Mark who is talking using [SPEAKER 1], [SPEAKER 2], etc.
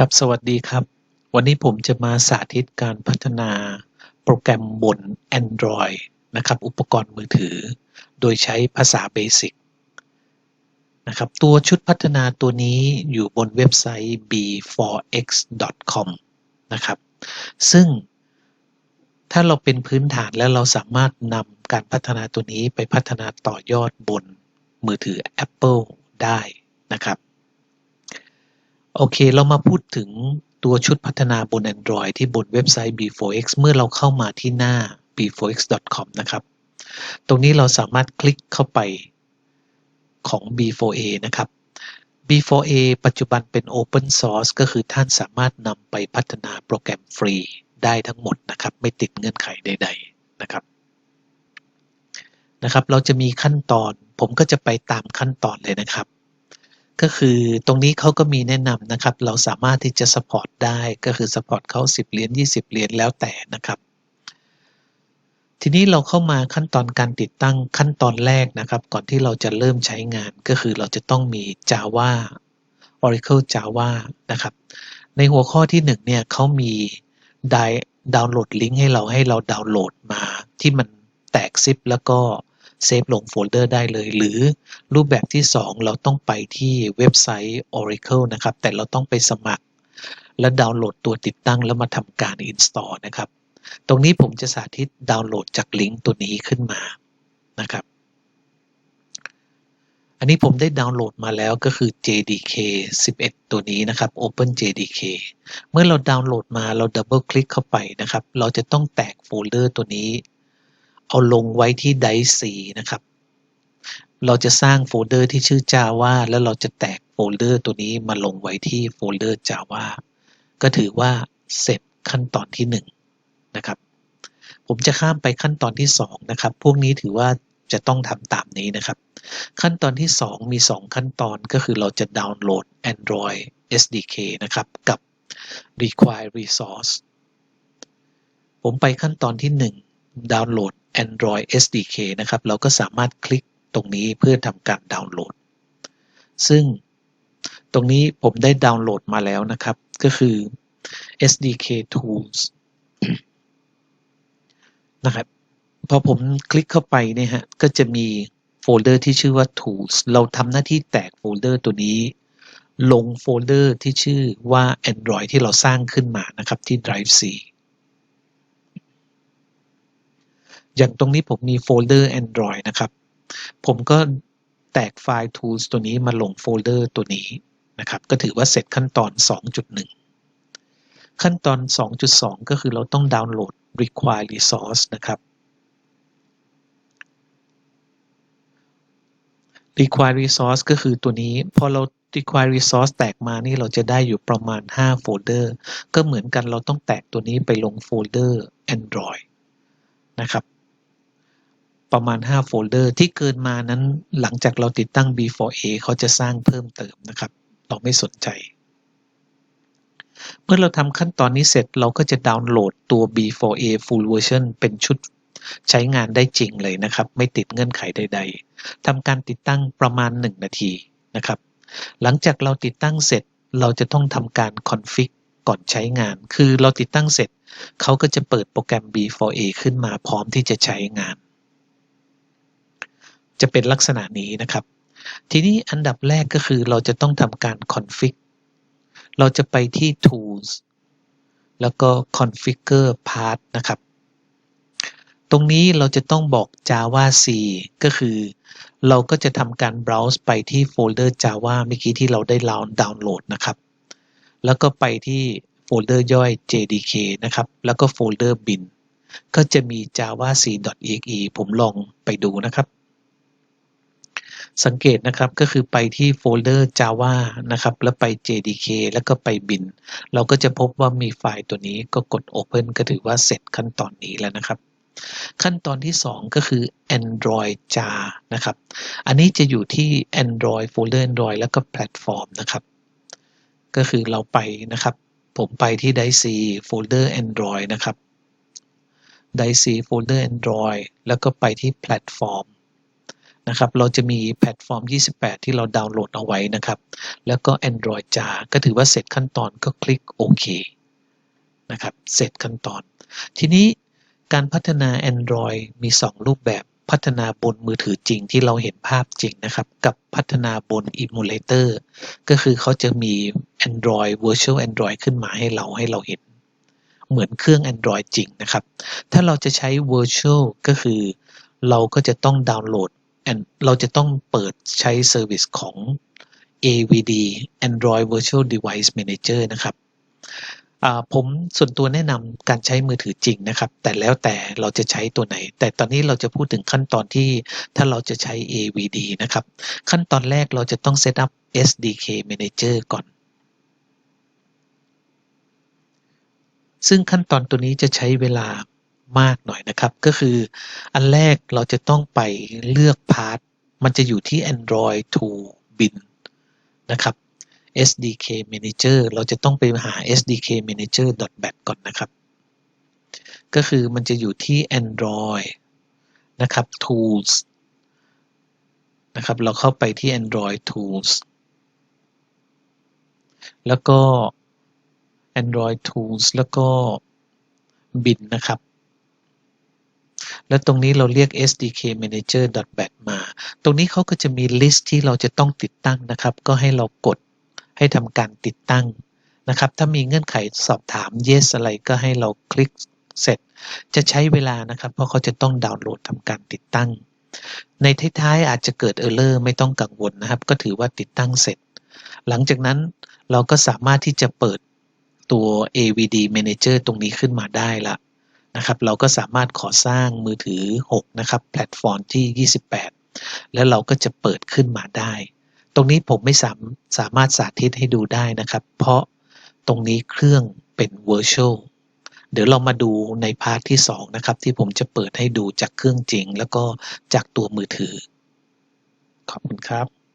[SPEAKER 1] ครับ สวัสดีครับ วันนี้ผมจะมาสาธิตการพัฒนาโปรแกรมบน Android นะครับ อุปกรณ์มือถือ โดยใช้ภาษา Basic นะครับ ตัวชุดพัฒนาตัวนี้อยู่บนเว็บไซต์ b4x.com นะครับ ซึ่งถ้าเราเป็นพื้นฐานแล้วเราสามารถนำการพัฒนาตัวนี้ไปพัฒนาต่อยอดบนมือถือ Apple ได้นะครับ โอเค เรามาพูดถึงตัวชุดพัฒนาบน Android ที่บนเว็บไซต์ B4X เมื่อเราเข้ามาที่หน้า b4x.com นะครับ ตรงนี้เราสามารถคลิกเข้าไปของ B4A นะครับ B4A ปัจจุบันเป็น Open Source ก็คือท่านสามารถนำไปพัฒนาโปรแกรมฟรีได้ทั้งหมดนะครับ ไม่ติดเงื่อนไขใด ๆ นะครับ นะครับ เราจะมีขั้นตอน ผมก็จะไปตามขั้นตอนเลยนะครับ ก็คือตรงนี้เขาก็มีแนะนำนะครับ เราสามารถที่จะ support ได้ก็คือ support เขา10 เหรียญ20 เหรียญแล้วแต่นะครับ ทีนี้เราเข้ามาขั้นตอนการติดตั้งขั้นตอนแรกนะครับ ก่อนที่เราจะเริ่มใช้งานก็คือเราจะต้องมี Java Oracle Java นะครับ ในหัวข้อที่1เนี่ยเขามีได้ดาวน์โหลดลิงก์ให้เราให้เราดาวน์โหลดมาที่มันแตกซิปแล้วก็ เซฟลงโฟลเดอร์ได้เลย หรือรูปแบบที่ 2 เราต้องไปที่เว็บไซต์ Oracle นะครับ แต่เราต้องไปสมัคร และดาวน์โหลดตัวติดตั้งแล้วมาทำการ install นะครับ ตรงนี้ผมจะสาธิตดาวน์โหลดจากลิงก์ตัวนี้ขึ้นมานะครับ อันนี้ผมได้ดาวน์โหลดมาแล้วก็คือ JDK 11 ตัวนี้นะครับ Open JDK เมื่อเราดาวน์โหลดมาเราดับเบิลคลิกเข้าไปนะครับ เราจะต้องแตกโฟลเดอร์ตัวนี้ เอาลงไว้ที่ Drive C นะครับ เราจะสร้างโฟลเดอร์ที่ชื่อ Java แล้วเราจะแตกโฟลเดอร์ตัวนี้มาลงไว้ที่โฟลเดอร์ Java ก็ถือว่าเสร็จขั้นตอนที่1นะครับ ผมจะข้ามไปขั้นตอนที่2นะครับ พวกนี้ถือว่าจะต้องทำตามนี้นะครับ ขั้นตอนที่ 2 มี 2 ขั้นตอนก็คือเราจะดาวน์โหลด Android SDK นะครับ กับ require resource ผมไปขั้นตอนที่ 1 ดาวน์โหลด Android SDK นะครับ เราก็สามารถคลิกตรงนี้เพื่อทำการดาวน์โหลด ซึ่งตรงนี้ผมได้ดาวน์โหลดมาแล้วนะครับ ก็คือ SDK Tools นะครับพอผมคลิกเข้าไปเนี่ยฮะก็จะมีโฟลเดอร์ที่ชื่อว่า tools เราทำหน้าที่แตกโฟลเดอร์ตัวนี้ ลงโฟลเดอร์ที่ชื่อว่า Android ที่เราสร้างขึ้นมานะครับที่ Drive C อย่างตรงนี้ผมมีโฟลเดอร์ Android นะครับ ผมก็แตกไฟล์ tools ตัวนี้มาลงโฟลเดอร์ตัวนี้นะครับ ก็ถือว่าเสร็จขั้นตอน 2.1 ขั้นตอน 2.2 ก็คือเราต้องดาวน์โหลด require resource นะครับ require resource ก็คือตัวนี้ พอเรา require resource แตกมานี่เราจะได้อยู่ประมาณ 5 โฟลเดอร์ ก็เหมือนกันเราต้องแตกตัวนี้ไปลงโฟลเดอร์ Android นะครับ ประมาณ 5 โฟลเดอร์ ที่เกินมานั้นหลังจากเราติดตั้ง B4A เขาจะสร้างเพิ่มเติมนะครับ เราไม่สนใจ เมื่อเราทำขั้นตอนนี้เสร็จเราก็จะดาวน์โหลดตัว B4A full version เป็นชุดใช้งานได้จริงเลยนะครับ ไม่ติดเงื่อนไขใด ๆทำการติดตั้งประมาณ 1 นาทีนะครับ หลังจากเราติดตั้งเสร็จเราจะต้องทำการคอนฟิกก่อนใช้งาน คือเราติดตั้งเสร็จ เขาก็จะเปิดโปรแกรม B4A ขึ้นมาพร้อมที่จะใช้งาน จะเป็นลักษณะนี้นะครับ ทีนี้อันดับแรกก็คือเราจะต้องทำการคอนฟิกเราจะไปที่ tools แล้วก็ configure path นะครับ ตรงนี้เราจะต้องบอก Java C ก็คือ เราก็จะทำการ browse ไปที่โฟลเดอร์ Java เมื่อกี้ที่เราได้ดาวน์โหลดนะครับ แล้วก็ไปที่โฟลเดอร์ย่อย JDK นะครับ แล้วก็โฟลเดอร์ bin ก็จะมี java c.exe ผมลองไปดูนะครับ สังเกตนะครับก็คือไปที่โฟลเดอร์ Java นะครับ แล้วไป JDK แล้วก็ไป bin เราก็จะพบว่ามีไฟล์ตัวนี้ก็กด Open ก็ถือว่าเสร็จขั้นตอนนี้แล้วนะครับ ขั้นตอนที่ 2 ก็คือ Android jar นะครับ อันนี้จะอยู่ที่ Android folder Android แล้วก็แพลตฟอร์มนะครับ ก็คือเราไปนะครับ ผมไปที่ d i c e folder Android นะครับ d i c e folder Android แล้วก็ไปที่แพลตฟอร์ม นะครับ เราจะมีแพลตฟอร์ม 28 ที่เราดาวน์โหลดเอาไว้นะครับ แล้วก็ Android จาก็ถือว่าเสร็จขั้นตอนก็คลิกโอเคนะครับ เสร็จขั้นตอน ทีนี้การพัฒนา Android มี 2 รูปแบบพัฒนาบนมือถือจริงที่เราเห็นภาพจริงนะครับ กับพัฒนาบน Emulator ก็คือเขาจะมี Android Virtual Android ขึ้นมาให้เราให้เราเห็น เหมือนเครื่อง Android จริงนะครับ ถ้าเราจะใช้ Virtual ก็คือ เราก็จะต้องดาวน์โหลด เราจะต้องเปิดใช้เซอร์วิสของ AVD Android Virtual Device Manager นะครับผมส่วนตัวแนะนำการใช้มือถือจริงนะครับ แต่แล้วแต่เราจะใช้ตัวไหน แต่ตอนนี้เราจะพูดถึงขั้นตอนที่ถ้าเราจะใช้ AVD นะครับ ขั้นตอนแรกเราจะต้อง set up SDK Manager ก่อน ซึ่งขั้นตอนตัวนี้จะใช้เวลา มากหน่อยนะครับ ก็คืออันแรกเราจะต้องไปเลือกพาร์ทมันจะอยู่ที่ Android to bin นะครับ SDK Manager เราจะต้องไปหา SDK Manager .bat ก่อนนะครับ ก็คือมันจะอยู่ที่ Android นะครับ Tools นะครับ เราเข้าไปที่ Android Tools แล้วก็ Android Tools แล้วก็ bin นะครับ แล้วตรงนี้เราเรียก SDK Manager .bat มา ตรงนี้เขาก็จะมี list ที่เราจะต้องติดตั้งนะครับ ก็ให้เรากดให้ทำการติดตั้งนะครับ ถ้ามีเงื่อนไขสอบถาม yes อะไรก็ให้เราคลิกเสร็จ จะใช้เวลานะครับ เพราะเขาจะต้องดาวน์โหลดทำการติดตั้ง ในท้ายๆอาจจะเกิด error ไม่ต้องกังวลนะครับ ก็ถือว่าติดตั้งเสร็จ หลังจากนั้นเราก็สามารถที่จะเปิดตัว AVD Manager ตรงนี้ขึ้นมาได้ละ นะครับเราก็สามารถขอสร้างมือถือ 6 นะครับ แพลตฟอร์มที่ 28 แล้วเราก็จะเปิดขึ้นมาได้ ตรงนี้ผมไม่สามสามารถสาธิตให้ดูได้นะครับ เพราะตรงนี้เครื่องเป็น Virtual เดี๋ยวเรามาดูในพาร์ทที่ 2 นะครับ ที่ผมจะเปิดให้ดูจากเครื่องจริง แล้วก็จากตัวมือถือ ขอบคุณครับ